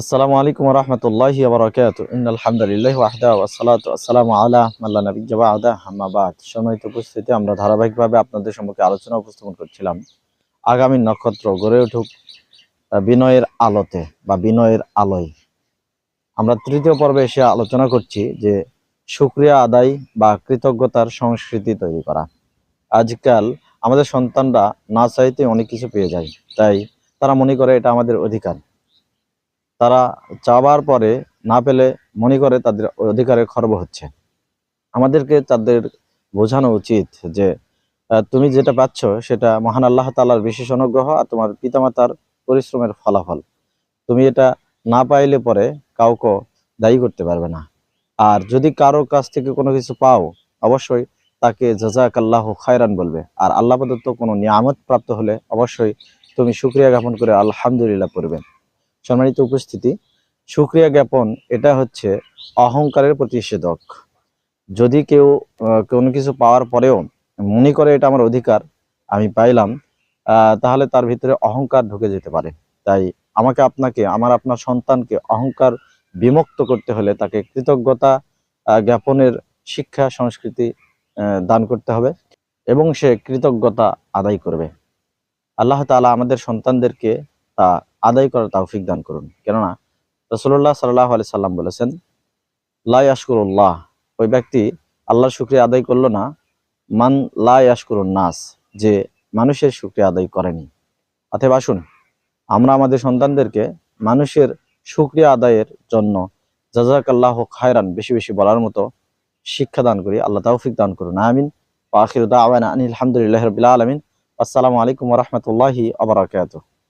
আসসালামু আলাইকুম রহমতুল্লাহি বারাকাতু। ইন্নাল হামদুলিল্লাহ ওয়াহদা ওয়াসসালাতু ওয়াসসালামু আলা মাল্লা নাবিয়্যা বা'দা। আম্মা বাদ। সম্মানিত উপস্থিতি আমরা ধারাবাহিকভাবে আপনাদের সম্মুখে আলোচনা উপস্থাপন করছিলাম। আগামী নক্ষত্র গড়ে উঠুক বিনয়ের আলোতে বা বিনয়ের আলোয়। আমরা তৃতীয় পর্বে এসে আলোচনা করছি যে সুক্রিয়া আদায় বা কৃতজ্ঞতার সংস্কৃতি তৈরি করা। আজকাল আমাদের সন্তানরা না চাইতে অনেক কিছু পেয়ে যায়, তাই তারা মনে করে এটা আমাদের অধিকার। তারা চাওয়ার পরে না পেলে মনে করে তাদের অধিকারের খর্ব হচ্ছে। আমাদেরকে তাদের বোঝানো উচিত যে তুমি যেটা পাচ্ছ সেটা মহান আল্লাহ তালার বিশেষ অনুগ্রহ আর তোমার পিতামাতার পরিশ্রমের ফলাফল। তুমি এটা না পাইলে পরে কাউকে দায়ী করতে পারবে না। আর যদি কারও কাছ থেকে কোনো কিছু পাও, অবশ্যই তাকে জাজাক আল্লাহ খায়রান বলবে। আর আল্লাহ প্রদত্ত কোনো নিয়ামত প্রাপ্ত হলে অবশ্যই তুমি শুক্রিয়া জ্ঞাপন করে আলহামদুলিল্লাহ পড়বে। সম্মানিত উপস্থিতি, সুক্রিয়া জ্ঞাপন, এটা হচ্ছে অহংকারের প্রতিষেধক। যদি কেউ কোনো কিছু পাওয়ার পরেও মনে করে এটা আমার অধিকার, আমি পাইলাম তাহলে তার ভিতরে অহংকার ঢুকে যেতে পারে। তাই আমাকে আপনাকে, আমার আপনার সন্তানকে অহংকার বিমুক্ত করতে হলে তাকে কৃতজ্ঞতা জ্ঞাপনের শিক্ষা, সংস্কৃতি দান করতে হবে এবং সে কৃতজ্ঞতা আদায় করবে। আল্লাহ তালা আমাদের সন্তানদেরকে তা আদায় করার তৌফিক দান করুন। কেননা রসুল্লাহ সাল্লাহ আলি সাল্লাম বলেছেন, লা ইয়াশকুরুল্লাহ। ওই ব্যক্তি আল্লাহর শুক্রিয়া আদায় করল না। মান লা ইয়াশকুরুন নাস, যে মানুষের শুক্রিয়া আদায় করেনি। অতএব আসুন, আমরা আমাদের সন্তানদেরকে মানুষের শুক্রিয়া আদায়ের জন্য জাজাকাল্লাহ খায়রান বেশি বেশি বলার মতো শিক্ষা দান করি। আল্লাহ তৌফিক দান করুন। আমিন। আখির দাওয়ানা আনিল আলহামদুলিল্লাহ রবিল আলমিন। আসসালামু আলাইকুম রহমতুল্লাহি আবরাকাতুহ